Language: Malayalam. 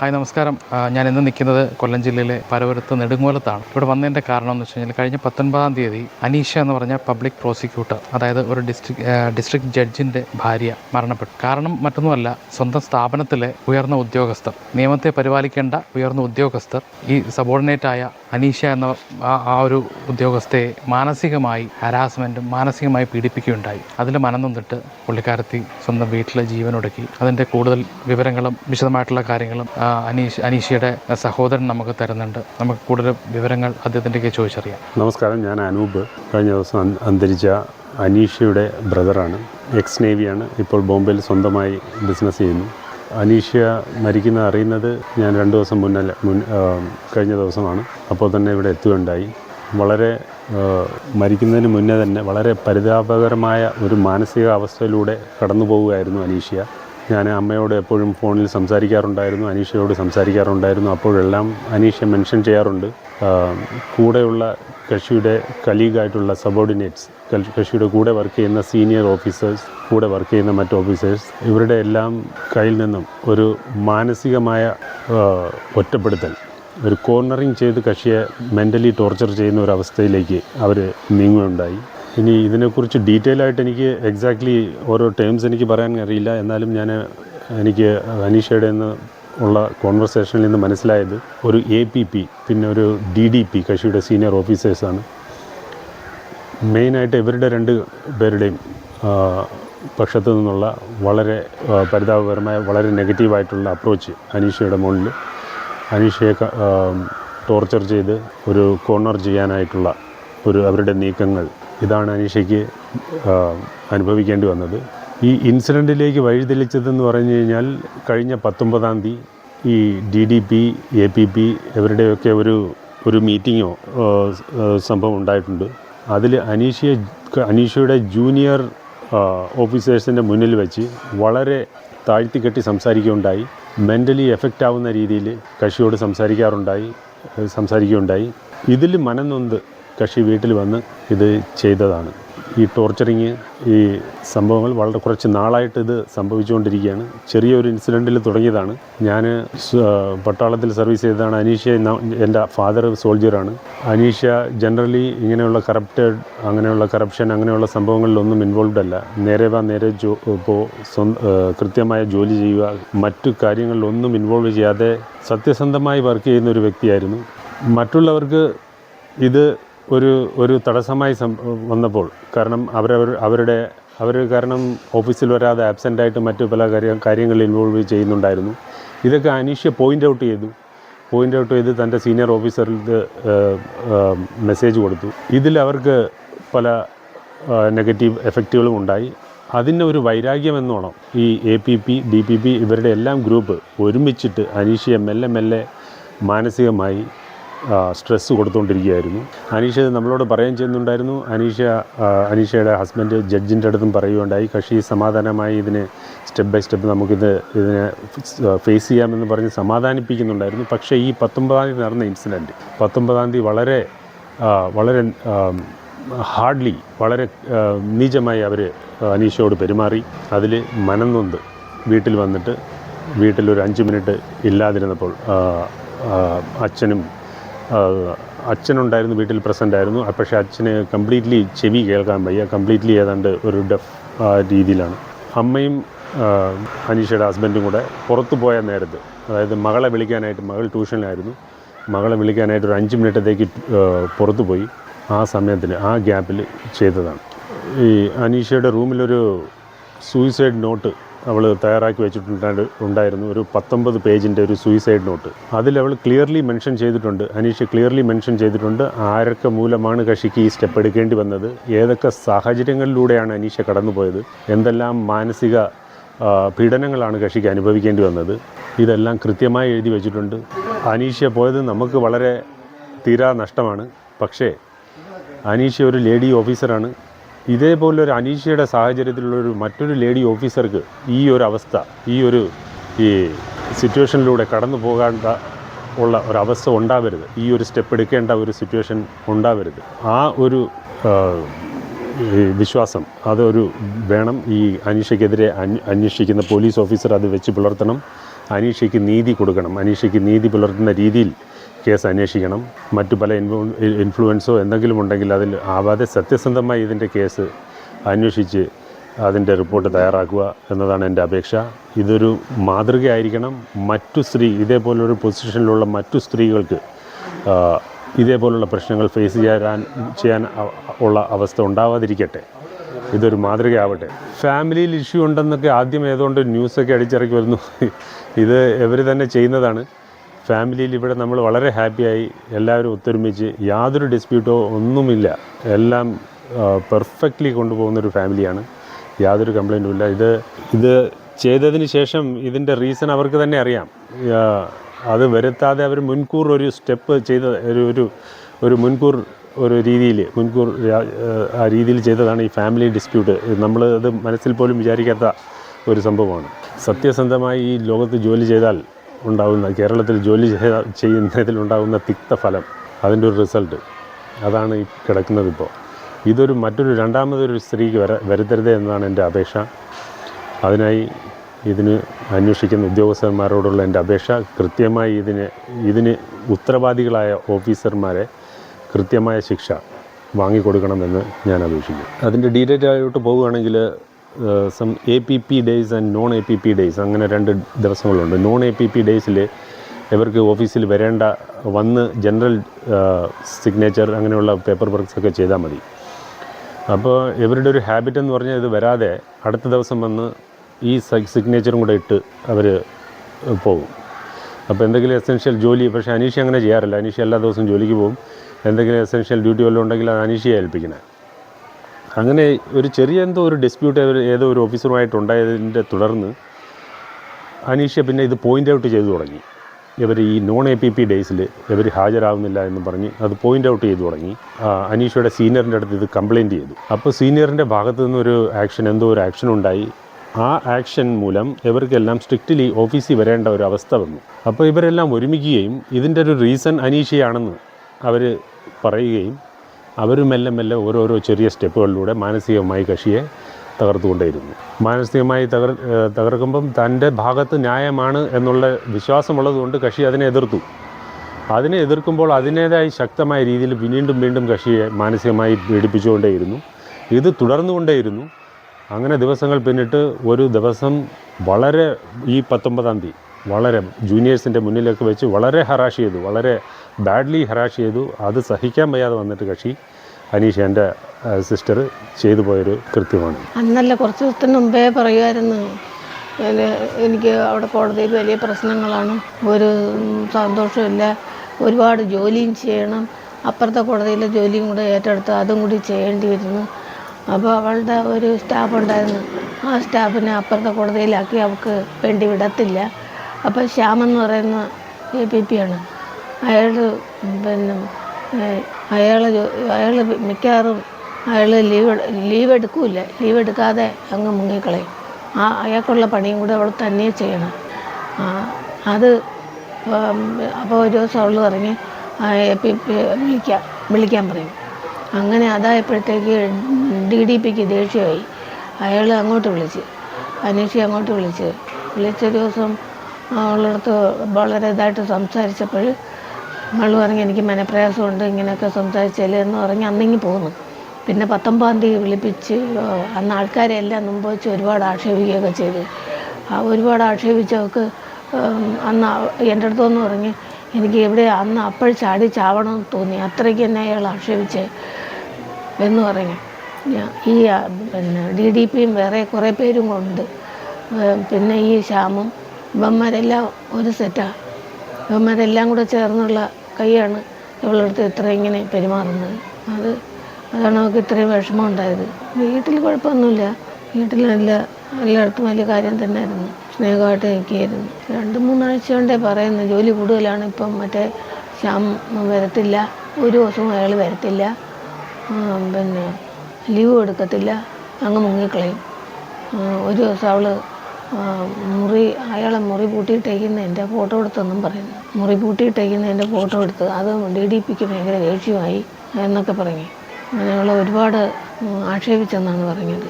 ഹായ് നമസ്കാരം. ഞാൻ ഇന്ന് നിൽക്കുന്നത് കൊല്ലം ജില്ലയിലെ പരവരത്ത് നെടുങ്ങോലത്താണ്. ഇവിടെ വന്നതിന്റെ കാരണം എന്ന് വെച്ച് കഴിഞ്ഞാൽ കഴിഞ്ഞ പത്തൊൻപതാം തീയതി അനീഷ എന്ന് പറഞ്ഞ പബ്ലിക് പ്രോസിക്യൂട്ടർ അതായത് ഒരു ഡിസ്ട്രിക്ട് ഡിസ്ട്രിക്ട് ജഡ്ജിന്റെ ഭാര്യ മരണപ്പെട്ടു. കാരണം മറ്റൊന്നുമല്ല സ്വന്തം സ്ഥാപനത്തിലെ ഉയർന്ന ഉദ്യോഗസ്ഥർ നിയമത്തെ പരിപാലിക്കേണ്ട ഉയർന്ന ഉദ്യോഗസ്ഥർ ഈ സബോർഡിനേറ്റായ അനീഷ എന്ന ആ ഒരു ഉദ്യോഗസ്ഥയെ മാനസികമായി ഹരാസ്മെന്റും മാനസികമായി പീഡിപ്പിക്കുകയുണ്ടായി. അതിൽ മനം നിന്നിട്ട് പുള്ളിക്കാരത്തി സ്വന്തം വീട്ടിലെ ജീവനൊടുക്കി. അതിന്റെ കൂടുതൽ വിവരങ്ങളും വിശദമായിട്ടുള്ള കാര്യങ്ങളും അനീഷ് അനീഷയുടെ സഹോദരൻ നമുക്ക് തരുന്നുണ്ട്. നമുക്ക് കൂടുതൽ വിവരങ്ങൾ അദ്ദേഹത്തിന്റെ ചോദിച്ചറിയാം. നമസ്കാരം ഞാൻ അനൂപ്. കഴിഞ്ഞ ദിവസം അന്തരിച്ച അനീഷയുടെ ബ്രദറാണ്. എക്സ് നേവിയാണ് ഇപ്പോൾ ബോംബെയിൽ സ്വന്തമായി ബിസിനസ് ചെയ്യുന്നു. അനീഷ മരിക്കുന്നത് അറിയുന്നത് ഞാൻ രണ്ട് ദിവസം മുന്നല്ല മുൻ കഴിഞ്ഞ ദിവസമാണ്. അപ്പോൾ തന്നെ ഇവിടെ എത്തുകയുണ്ടായി. വളരെ മരിക്കുന്നതിന് മുന്നേ തന്നെ വളരെ പരിതാപകരമായ ഒരു മാനസികാവസ്ഥയിലൂടെ കടന്നു പോവുകയായിരുന്നു അനീഷ്യ ഞാൻ അമ്മയോട് എപ്പോഴും ഫോണിൽ സംസാരിക്കാറുണ്ടായിരുന്നു അനീഷയോട് സംസാരിക്കാറുണ്ടായിരുന്നു. അപ്പോഴെല്ലാം അനീഷ മെൻഷൻ ചെയ്യാറുണ്ട്. കൂടെയുള്ള കക്ഷിയുടെ കലീഗായിട്ടുള്ള സബോർഡിനേറ്റ്സ് കക്ഷിയുടെ കൂടെ വർക്ക് ചെയ്യുന്ന സീനിയർ ഓഫീസേഴ്സ് കൂടെ വർക്ക് ചെയ്യുന്ന മറ്റ് ഓഫീസേഴ്സ് ഇവരുടെ എല്ലാം കയ്യിൽ നിന്നും ഒരു മാനസികമായ ഒറ്റപ്പെടുത്തൽ ഒരു കോർണറിങ് ചെയ്ത് കക്ഷിയെ മെന്റലി ടോർച്ചർ ചെയ്യുന്ന ഒരു അവസ്ഥയിലേക്ക് അവർ നീങ്ങുകയുണ്ടായി. ഇനി ഇതിനെക്കുറിച്ച് ഡീറ്റെയിൽ ആയിട്ട് എനിക്ക് എക്സാക്ട്ലി ഓരോ ടേംസ് എനിക്ക് പറയാൻ അറിയില്ല. എന്നാലും ഞാൻ എനിക്ക് അനീഷയുടെ നിന്ന് ഉള്ള കോൺവെർസേഷനിൽ നിന്ന് മനസ്സിലായത് ഒരു എ പി പി പിന്നെ ഒരു ഡി ഡി പി കക്ഷിയുടെ സീനിയർ ഓഫീസേഴ്സാണ് മെയിനായിട്ട് ഇവരുടെ രണ്ട് പേരുടെയും പക്ഷത്തു നിന്നുള്ള വളരെ പരിതാപകരമായ വളരെ നെഗറ്റീവായിട്ടുള്ള അപ്രോച്ച് അനീഷയുടെ മുകളിൽ അനീഷയെ ടോർച്ചർ ചെയ്ത് ഒരു കോർണർ ചെയ്യാനായിട്ടുള്ള ഒരു അവരുടെ നീക്കങ്ങൾ. ഇതാണ് അനീഷയ്ക്ക് അനുഭവിക്കേണ്ടി വന്നത്. ഈ ഇൻസിഡന്റിലേക്ക് വഴിതെളിച്ചതെന്ന് പറഞ്ഞു കഴിഞ്ഞാൽ കഴിഞ്ഞ പത്തൊമ്പതാം തീയതി ഈ D D P A P P ഇവരുടെയൊക്കെ ഒരു ഒരു മീറ്റിങ്ങോ സംഭവം ഉണ്ടായിട്ടുണ്ട്. അതിൽ അനീഷയെ അനീഷയുടെ ജൂനിയർ ഓഫീസേഴ്സിന്റെ മുന്നിൽ വെച്ച് വളരെ താഴ്ത്തിക്കെട്ടി സംസാരിക്കുകയുണ്ടായി. മെന്റലി എഫക്റ്റ് ആവുന്ന രീതിയിൽ കക്ഷിയോട് സംസാരിക്കാറുണ്ടായി സംസാരിക്കുകയുണ്ടായി. ഇതിൽ മനംനൊന്ത് കക്ഷി വീട്ടിൽ വന്ന് ഇത് ചെയ്തതാണ്. ഈ ടോർച്ചറിങ് ഈ സംഭവങ്ങൾ വളരെ കുറച്ച് നാളായിട്ട് ഇത് സംഭവിച്ചുകൊണ്ടിരിക്കുകയാണ്. ചെറിയൊരു ഇൻസിഡന്റിൽ തുടങ്ങിയതാണ്. ഞാൻ പട്ടാളത്തിൽ സർവീസ് ചെയ്തതാണ് അനീഷ എന്റെ ഫാദർ സോൾജിയറാണ്. അനീഷ ജനറലി ഇങ്ങനെയുള്ള കറപ്റ്റഡ് അങ്ങനെയുള്ള കറപ്ഷൻ അങ്ങനെയുള്ള സംഭവങ്ങളിലൊന്നും ഇൻവോൾവ്ഡ് അല്ല. നേരെ വാ നേരെ ജോ ഇപ്പോൾ കൃത്യമായ ജോലി ചെയ്യുക മറ്റു കാര്യങ്ങളിലൊന്നും ഇൻവോൾവ് ചെയ്യാതെ സത്യസന്ധമായി വർക്ക് ചെയ്യുന്ന ഒരു വ്യക്തിയായിരുന്നു. മറ്റുള്ളവർക്ക് ഇത് ഒരു ഒരു തടസ്സമായി വന്നപ്പോൾ കാരണം അവരവർ അവരുടെ അവർ കാരണം ഓഫീസിൽ വരാതെ ആബ്സെന്റ് ആയിട്ട് മറ്റു പല കാര്യ കാര്യങ്ങളിൽ ഇൻവോൾവ് ചെയ്യുന്നുണ്ടായിരുന്നു. ഇതൊക്കെ അനീഷ്യ പോയിന്റ് ഔട്ട് ചെയ്തു. പോയിന്റ് ഔട്ട് ചെയ്ത് തന്റെ സീനിയർ ഓഫീസറിൽ മെസ്സേജ് കൊടുത്തു. ഇതിൽ അവർക്ക് പല നെഗറ്റീവ് എഫക്റ്റുകളും ഉണ്ടായി. അതിന് ഒരു വൈരാഗ്യം എന്നോണം ഈ A P P D P P ഇവരുടെ എല്ലാം ഗ്രൂപ്പ് ഒരുമിച്ചിട്ട് അനീഷയെ മെല്ലെ മെല്ലെ മാനസികമായി സ്ട്രെസ്സ് കൊടുത്തുകൊണ്ടിരിക്കുകയായിരുന്നു അനീഷ നമ്മളോട് പറയുകയും ചെയ്യുന്നുണ്ടായിരുന്നു. അനീഷ അനീഷയുടെ ഹസ്ബൻഡ് ജഡ്ജിന്റെ അടുത്തും പറയുകയുണ്ടായി. കക്ഷി സമാധാനമായി ഇതിനെ സ്റ്റെപ്പ് ബൈ സ്റ്റെപ്പ് നമുക്കിത് ഇതിനെ ഫേസ് ചെയ്യാമെന്ന് പറഞ്ഞ് സമാധാനിപ്പിക്കുന്നുണ്ടായിരുന്നു. പക്ഷേ ഈ പത്തൊമ്പതാം തീയതി നടന്ന ഇൻസിഡന്റ് പത്തൊമ്പതാം തീയതി വളരെ വളരെ ഹാർഡ്ലി വളരെ നീചമായി അവർ അനീഷയോട് പെരുമാറി. അതിൽ മനം നൊന്ത് വീട്ടിൽ വന്നിട്ട് വീട്ടിൽ ഒരു അഞ്ച് മിനിറ്റ് ഇല്ലാതിരുന്നപ്പോൾ അച്ഛനും അച്ഛനുണ്ടായിരുന്നു വീട്ടിൽ പ്രസന്റ് ആയിരുന്നു പക്ഷേ അച്ഛന് കംപ്ലീറ്റ്ലി ചെവി കേൾക്കാൻ വയ്യ. കംപ്ലീറ്റ്ലി ഏതാണ്ട് ഒരു ഡെഫ് രീതിയിലാണ്. അമ്മയും അനീഷയുടെ ഹസ്ബൻഡും കൂടെ പുറത്തു പോയ നേരത്ത് അതായത് മകളെ വിളിക്കാനായിട്ട് മകൾ ട്യൂഷനിലായിരുന്നു. മകളെ വിളിക്കാനായിട്ട് ഒരു അഞ്ച് മിനിറ്റത്തേക്ക് പുറത്തു പോയി. ആ സമയത്തിൽ ആ ഗ്യാപ്പിൽ ചെയ്തതാണ്. ഈ അനീഷയുടെ റൂമിലൊരു സൂയിസൈഡ് നോട്ട് അവൾ തയ്യാറാക്കി വെച്ചിട്ടുണ്ട് ഉണ്ടായിരുന്നു ഒരു പത്തൊമ്പത് പേജിന്റെ ഒരു സൂയിസൈഡ് നോട്ട് അതിൽ അവൾ ക്ലിയർലി മെൻഷൻ ചെയ്തിട്ടുണ്ട്. അനീഷ് ക്ലിയർലി മെൻഷൻ ചെയ്തിട്ടുണ്ട്. ആരൊക്കെ മൂലമാണ് കക്ഷിക്ക് ഈ സ്റ്റെപ്പ് എടുക്കേണ്ടി വന്നത്? ഏതൊക്കെ സാഹചര്യങ്ങളിലൂടെയാണ് അനീഷ കടന്നുപോയത്? എന്തെല്ലാം മാനസിക പീഡനങ്ങളാണ് കക്ഷിക്ക് അനുഭവിക്കേണ്ടി വന്നത്? ഇതെല്ലാം കൃത്യമായി എഴുതി വെച്ചിട്ടുണ്ട്. അനീഷ പോയത് നമുക്ക് വളരെ തീരാ നഷ്ടമാണ്. പക്ഷേ അനീഷ ഒരു ലേഡി ഓഫീസറാണ് ഇതേപോലൊരു അനീഷയുടെ സാഹചര്യത്തിലുള്ളൊരു മറ്റൊരു ലേഡി ഓഫീസർക്ക് ഈ ഒരു അവസ്ഥ ഈ ഒരു ഈ സിറ്റുവേഷനിലൂടെ കടന്നു പോകാണ്ട ഉള്ള ഒരവസ്ഥ ഉണ്ടാവരുത്. ഈ ഒരു സ്റ്റെപ്പ് എടുക്കേണ്ട ഒരു സിറ്റുവേഷൻ ഉണ്ടാവരുത്. ആ ഒരു വിശ്വാസം അതൊരു വേണം. ഈ അനീഷയ്ക്കെതിരെ അന്വ- അന്വേഷിക്കുന്ന പോലീസ് ഓഫീസർ അത് വെച്ച് പുലർത്തണം. അനീഷയ്ക്ക് നീതി കൊടുക്കണം. അനീഷയ്ക്ക് നീതി പുലർത്തുന്ന രീതിയിൽ കേസ് അന്വേഷിക്കണം. മറ്റു പല ഇൻഫ്ലു ഇൻഫ്ലുവൻസോ എന്തെങ്കിലും ഉണ്ടെങ്കിൽ അതിൽ ആവാതെ സത്യസന്ധമായി ഇതിന്റെ കേസ് അന്വേഷിച്ച് അതിന്റെ റിപ്പോർട്ട് തയ്യാറാക്കുക എന്നതാണ് എന്റെ അപേക്ഷ. ഇതൊരു മാതൃകയായിരിക്കണം. മറ്റു സ്ത്രീ ഇതേപോലൊരു പൊസിഷനിലുള്ള മറ്റു സ്ത്രീകൾക്ക് ഇതേപോലുള്ള പ്രശ്നങ്ങൾ ഫേസ് ചെയ്യാൻ ചെയ്യാൻ ഉള്ള അവസ്ഥ ഉണ്ടാവാതിരിക്കട്ടെ. ഇതൊരു മാതൃകയാവട്ടെ. ഫാമിലിയിൽ ഇഷ്യൂ ഉണ്ടെന്നൊക്കെ ആദ്യം ഏതുകൊണ്ട് ന്യൂസൊക്കെ അടിച്ചിറക്കി വരുന്നു. ഇത് ഇവർ തന്നെ ചെയ്യുന്നതാണ്. ഫാമിലിയിൽ ഇവിടെ നമ്മൾ വളരെ ഹാപ്പിയായി എല്ലാവരും ഒത്തൊരുമിച്ച് യാതൊരു ഡിസ്പ്യൂട്ടോ ഒന്നുമില്ല. എല്ലാം പെർഫെക്റ്റ്ലി കൊണ്ടുപോകുന്നൊരു ഫാമിലിയാണ്. യാതൊരു കംപ്ലൈന്റും ഇല്ല. ഇത് ഇത് ചെയ്തതിന് ശേഷം ഇതിന്റെ റീസൺ അവർക്ക് തന്നെ അറിയാം. അത് വരുത്താതെ അവർ മുൻകൂർ ഒരു സ്റ്റെപ്പ് ചെയ്ത ഒരു ഒരു ഒരു മുൻകൂർ ഒരു രീതിയിൽ മുൻകൂർ ആ രീതിയിൽ ചെയ്തതാണ് ഈ ഫാമിലി ഡിസ്പ്യൂട്ട് നമ്മൾ അത് മനസ്സിൽ പോലും വിചാരിക്കാത്ത ഒരു സംഭവമാണ്. സത്യസന്ധമായി ഈ ലോകത്ത് ജോലി ചെയ്താൽ ഉണ്ടാകുന്ന കേരളത്തിൽ ജോലി ചെയ്യുന്നതിലുണ്ടാകുന്ന തിക്ത ഫലം അതിന്റെ ഒരു റിസൾട്ട്. അതാണ് ഈ കിടക്കുന്നത് ഇപ്പോൾ. ഇതൊരു മറ്റൊരു രണ്ടാമതൊരു സ്ത്രീക്ക് വര വരുത്തരുത് എന്നതാണ് എന്റെ അപേക്ഷ. അതിനായി ഇതിന് അന്വേഷിക്കുന്ന ഉദ്യോഗസ്ഥന്മാരോടുള്ള എന്റെ അപേക്ഷ. കൃത്യമായി ഇതിന് ഇതിന് ഉത്തരവാദികളായ ഓഫീസർമാരെ കൃത്യമായ ശിക്ഷ വാങ്ങിക്കൊടുക്കണമെന്ന് ഞാൻ അപേക്ഷിക്കും അതിന്റെ ഡീറ്റെയിൽ ആയിട്ട് പോവുകയാണെങ്കിൽ some A P P days and non A P P days അങ്ങനെ രണ്ട് ദിവസങ്ങളുണ്ട്. നോൺ എ പി പി ഡേയ്സിൽ ഇവർക്ക് ഓഫീസിൽ വരേണ്ട വന്ന് ജനറൽ സിഗ്നേച്ചർ അങ്ങനെയുള്ള പേപ്പർ വർക്ക്സ് ഒക്കെ ചെയ്താൽ മതി. അപ്പോൾ ഇവരുടെ ഒരു ഹാബിറ്റ് എന്ന് പറഞ്ഞാൽ ഇത് വരാതെ അടുത്ത ദിവസം വന്ന് ഈ സിഗ്നേച്ചറും കൂടെ ഇട്ട് അവർ പോകും. അപ്പോൾ എന്തെങ്കിലും എസെൻഷ്യൽ ജോലി പക്ഷേ അനീഷ അങ്ങനെ ചെയ്യാറില്ല. അനീഷ എല്ലാ ദിവസവും ജോലിക്ക് പോകും. എന്തെങ്കിലും എസെൻഷ്യൽ ഡ്യൂട്ടി വല്ലതും ഉണ്ടെങ്കിൽ അത് അനീഷയെ ഏൽപ്പിക്കുന്നത് അങ്ങനെ ഒരു ചെറിയ എന്തോ ഒരു ഡിസ്പ്യൂട്ട് ഏതോ ഒരു ഓഫീസറുമായിട്ടുണ്ടായതിന്റെ തുടർന്ന് അനീഷ പിന്നെ ഇത് പോയിന്റ് ഔട്ട് ചെയ്തു തുടങ്ങി. ഇവർ ഈ നോൺ എ പി പി ഡേയ്സിൽ ഇവർ ഹാജരാകുന്നില്ല എന്ന് പറഞ്ഞ് അത് പോയിന്റ് ഔട്ട് ചെയ്തു തുടങ്ങി. അനീഷയുടെ സീനിയറിന്റെ അടുത്ത് ഇത് കംപ്ലയിന്റ് ചെയ്തു. അപ്പോൾ സീനിയറിന്റെ ഭാഗത്തു നിന്നൊരു ആക്ഷൻ എന്തോ ഒരു ആക്ഷൻ ഉണ്ടായി. ആ ആക്ഷൻ മൂലം ഇവർക്കെല്ലാം സ്ട്രിക്റ്റ്ലി ഓഫീസിൽ വരേണ്ട ഒരു അവസ്ഥ വന്നു. അപ്പോൾ ഇവരെല്ലാം ഒരുമിക്കുകയും ഇതിന്റെ ഒരു റീസൺ അനീഷയാണെന്ന് അവർ പറയുകയും അവർ മെല്ലെ മെല്ലെ ഓരോരോ ചെറിയ സ്റ്റെപ്പുകളിലൂടെ മാനസികമായി കക്ഷിയെ തകർത്തുകൊണ്ടേയിരുന്നു. മാനസികമായി തകർ തകർക്കുമ്പം തന്റെ ഭാഗത്ത് ന്യായമാണ് എന്നുള്ള വിശ്വാസമുള്ളതുകൊണ്ട് കക്ഷി അതിനെ എതിർത്തു. അതിനെ എതിർക്കുമ്പോൾ അതിന്റേതായി ശക്തമായ രീതിയിൽ വീണ്ടും വീണ്ടും കക്ഷിയെ മാനസികമായി പീഡിപ്പിച്ചുകൊണ്ടേയിരുന്നു. ഇത് തുടർന്നുകൊണ്ടേയിരുന്നു. അങ്ങനെ ദിവസങ്ങൾ പിന്നിട്ട് ഒരു ദിവസം വളരെ ഈ പത്തൊമ്പതാം തീയതി വളരെ ജൂനിയേഴ്സിന്റെ മുന്നിലേക്ക് വെച്ച് വളരെ ഹറാഷ് ചെയ്തു വളരെ ബാഡ്ലി ഹറാഷ് ചെയ്തു. അത് സഹിക്കാൻ വയ്യാതെ വന്നിട്ട് കക്ഷി അനീഷ എന്റെ സിസ്റ്റർ ചെയ്തു പോയൊരു കൃത്യമാണ്. അന്നല്ല കുറച്ച് ദിവസത്തിന് മുമ്പേ പറയുമായിരുന്നു. എനിക്ക് അവിടെ കോടതിയിൽ വലിയ പ്രശ്നങ്ങളാണ് ഒരു സന്തോഷമില്ല ഒരുപാട് ജോലിയും ചെയ്യണം അപ്പുറത്തെ കോടതിയിലെ ജോലിയും കൂടെ ഏറ്റെടുത്ത് അതും കൂടി ചെയ്യേണ്ടി വരുന്നു അപ്പോൾ അവളുടെ ഒരു സ്റ്റാഫ് ഉണ്ടായിരുന്നു ആ സ്റ്റാഫിനെ അപ്പുറത്തെ കോടതിയിലാക്കി അവൾക്ക് വേണ്ടി വിടത്തില്ല. അപ്പോൾ ശ്യാമെന്ന് പറയുന്ന എ പി പി ആണ്. അയാൾ പിന്നെ അയാൾ അയാൾ മിക്കവാറും അയാൾ ലീവ് ലീവ് എടുക്കൂല ലീവ് എടുക്കാതെ അങ്ങ് മുങ്ങിക്കളയും. ആ അയാൾക്കുള്ള പണിയും കൂടെ അവൾ തന്നെ ചെയ്യണം. അത് അപ്പോൾ ഒരു ദിവസം അവൾ പറഞ്ഞ് വിളിക്കാം വിളിക്കാൻ പറയും. അങ്ങനെ അതായപ്പോഴത്തേക്ക് ഡി ഡി പിക്ക് ദേഷ്യമായി. അയാൾ അങ്ങോട്ട് വിളിച്ച് അനീഷി അങ്ങോട്ട് വിളിച്ച്. വിളിച്ച ദിവസം അവളടുത്ത് വളരെ ഇതായിട്ട് സംസാരിച്ചപ്പോൾ മള്ളു പറഞ്ഞ് എനിക്ക് മനപ്രയാസമുണ്ട് ഇങ്ങനെയൊക്കെ സംസാരിച്ചാൽ എന്ന് പറഞ്ഞ് അന്നിങ്ങി പോന്നു. പിന്നെ പത്തൊമ്പതാം തീയതി വിളിപ്പിച്ച് അന്ന് ആൾക്കാരെ എല്ലാം മുമ്പ് വെച്ച് ഒരുപാട് ആക്ഷേപിക്കുകയൊക്കെ ചെയ്തു. ആ ഒരുപാട് ആക്ഷേപിച്ചവർക്ക് അന്ന് എന്റെ അടുത്തെന്ന് പറഞ്ഞ് എനിക്ക് എവിടെ അന്ന് അപ്പോൾ ചാടി ചാവണമെന്ന് തോന്നി. അത്രയ്ക്ക് എന്നെ അയാൾ ആക്ഷേപിച്ച് എന്ന് പറഞ്ഞു. ഈ പിന്നെ ഡി ഡി പിയും വേറെ കുറേ പേരും ഉണ്ട്. പിന്നെ ഈ ശ്യാമും ഇവന്മാരെല്ലാം ഒരു സെറ്റാണ് ഇവന്മാരെല്ലാം കൂടെ ചേർന്നുള്ള കൈയാണ് ഇവളടുത്ത് ഇത്ര ഇങ്ങനെ പെരുമാറുന്നത്. അത് അതാണ് അവൾക്ക് ഇത്രയും വിഷമം ഉണ്ടായത്. വീട്ടിൽ കുഴപ്പമൊന്നുമില്ല. വീട്ടിൽ നല്ല എല്ലായിടത്തും വലിയ കാര്യം തന്നെയായിരുന്നു. സ്നേഹമായിട്ട് നിൽക്കുകയായിരുന്നു. രണ്ട് മൂന്നാഴ്ച കൊണ്ടേ പറയുന്നു ജോലി കൂടുതലാണ് ഇപ്പം. മറ്റേ ശ്യാം വരത്തില്ല. ഒരു ദിവസവും അയാൾ വരത്തില്ല. പിന്നെ ലീവ് എടുക്കത്തില്ല അങ്ങ് മുങ്ങിക്കളയും. ഒരു ദിവസം അവൾ മുറി അയാളെ മുറി പൂട്ടിയിട്ടേക്കുന്നതിന്റെ ഫോട്ടോ എടുത്തെന്നും പറയുന്നു. മുറി പൂട്ടിയിട്ടേക്കുന്നതിന്റെ ഫോട്ടോ എടുത്ത് അത് ഡി ഡി പിക്ക് ഭയങ്കര ദേഷ്യമായി എന്നൊക്കെ പറഞ്ഞു. അങ്ങനെയുള്ള ഒരുപാട് ആക്ഷേപിച്ചെന്നാണ് പറഞ്ഞത്.